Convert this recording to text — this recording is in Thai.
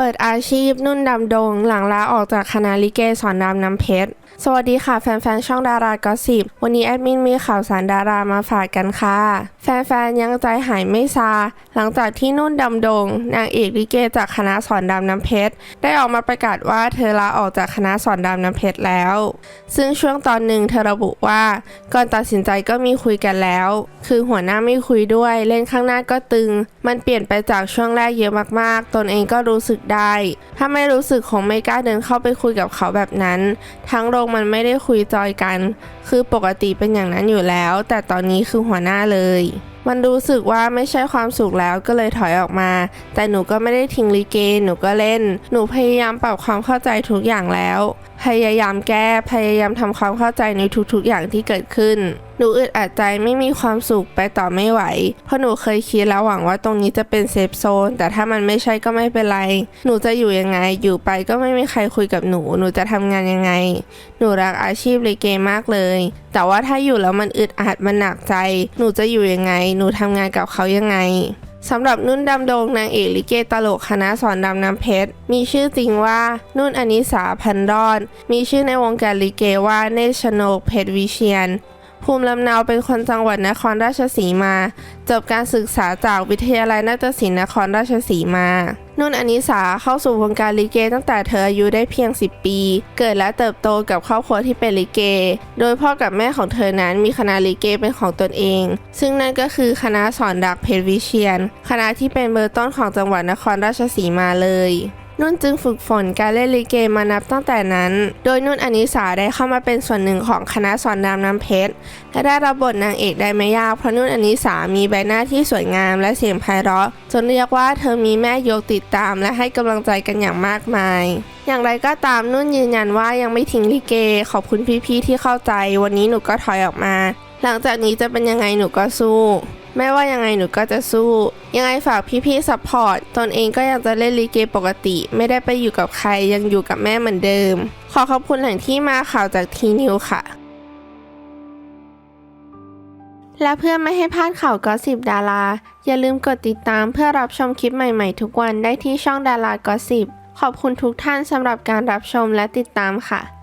เปิดอาชีพนุ่นดำดง หลังลาออกจากคณะลิเกสอนรามน้ำเพชร สวัสดีค่ะแฟนๆ ช่องดารากอสิบวันนี้แอดมินมีข่าวสารดารามาฝากกันค่ะ แฟนๆ ยังใจหายไม่ซา หลังจากที่นุ่นดำดง นางเอกลิเกจากคณะสอนรามน้ำเพชร ได้ออกมาประกาศว่าเธอลาออกจากคณะสอนรามน้ำเพชรแล้ว ซึ่งช่วงตอนหนึ่งเธอระบุว่า ก่อนตัดสินใจก็มีคุยกันแล้ว คือหัวหน้าไม่คุยด้วย เล่นข้างหน้าก็ตึง มันเปลี่ยนไปจากช่วงแรกเยอะมากๆ ตนเองก็รู้สึกได้ ถ้าไม่รู้สึกคงไม่กล้าเดินเข้าไปคุยกับเขาแบบนั้น ทั้งโรงมันไม่ได้คุยจอยกัน คือปกติเป็นอย่างนั้นอยู่แล้ว แต่ตอนนี้คือหัวหน้าเลย มันรู้สึกว่าไม่ใช่ความสุขแล้วก็เลยถอยออกมา แต่หนูก็ไม่ได้ทิ้งลิเก หนูก็เล่น หนูพยายามปรับความเข้าใจทุกอย่างแล้ว พยายามแก้ พยายามทำความเข้าใจในทุกๆอย่างที่เกิดขึ้น หนูอึดอัดใจไม่มีความสุขไปต่อไม่ไหว เพราะหนูเคยคิดแล้วหวังว่าตรงนี้จะเป็นเซฟโซน แต่ถ้ามันไม่ใช่ก็ไม่เป็นไร หนูจะอยู่ยังไง อยู่ไปก็ไม่มีใครคุยกับหนู หนูจะทำงานยังไง หนูรักอาชีพเลเกมากเลย แต่ว่าถ้าอยู่แล้วมันอึดอัดมันหนักใจ หนูจะอยู่ยังไง หนูทำงานกับเขายังไง สำหรับนุ่นดำดงนางเอกลิเกตลกคณะสอนดำน้ำเพชร มีชื่อจริงว่านุ่นอนิสาพันรอน มีชื่อในวงการลิเกว่าเนชโนกเพชรวิเชียน ภูมิลำเนาเป็นคนจังหวัดนครราชสีมา จบการศึกษาจากวิทยาลัยนาฏศิลป์นครราชสีมา นุ่นอนิสาเข้าสู่วงการลิเกตั้งแต่เธออายุได้เพียง 10 ปี เกิดและเติบโตกับครอบครัวที่เป็นลิเก โดยพ่อกับแม่ของเธอนั้นมีคณะลิเกเป็นของตนเอง ซึ่งนั่นก็คือคณะสอนดักเพชรวิเชียน คณะที่เป็นเบอร์ต้นของจังหวัดนครราชสีมาเลย นุ่นจึงฝึกฝนการเล่นลิเกมานับตั้งแต่นั้น โดยนุ่นอนิสาได้เข้ามาเป็นส่วนหนึ่งของคณะสอนรามน้ำเพชร และได้รับบทนางเอกได้ไม่ยากเพราะนุ่นอนิสามีใบหน้าที่สวยงามและเสียงไพเราะ จนเรียกว่าเธอมีแม่ยกติดตามและให้กำลังใจกันอย่างมากมาย อย่างไรก็ตามนุ่นยืนยันว่ายังไม่ทิ้งลิเก ขอบคุณพี่ๆที่เข้าใจ วันนี้หนูก็ถอยออกมา หลังจากนี้จะเป็นยังไงหนูก็สู้ ไม่ว่ายังไงหนูก็จะสู้ ยังไงฝากพี่ๆซัพพอร์ตตนเองก็ยังจะเล่นลิเกปกติ ไม่ได้ไปอยู่กับใครยังอยู่กับแม่เหมือนเดิม ขอขอบคุณแหล่งที่มาข่าวจากทีนิวค่ะและเพื่อไม่ให้พลาดข่าวก็สิบดารา อย่าลืมกดติดตามเพื่อรับชมคลิปใหม่ๆ ทุกวันได้ที่ช่องดารากอสิบขอบคุณทุกท่านสำหรับการรับชมและติดตามค่ะ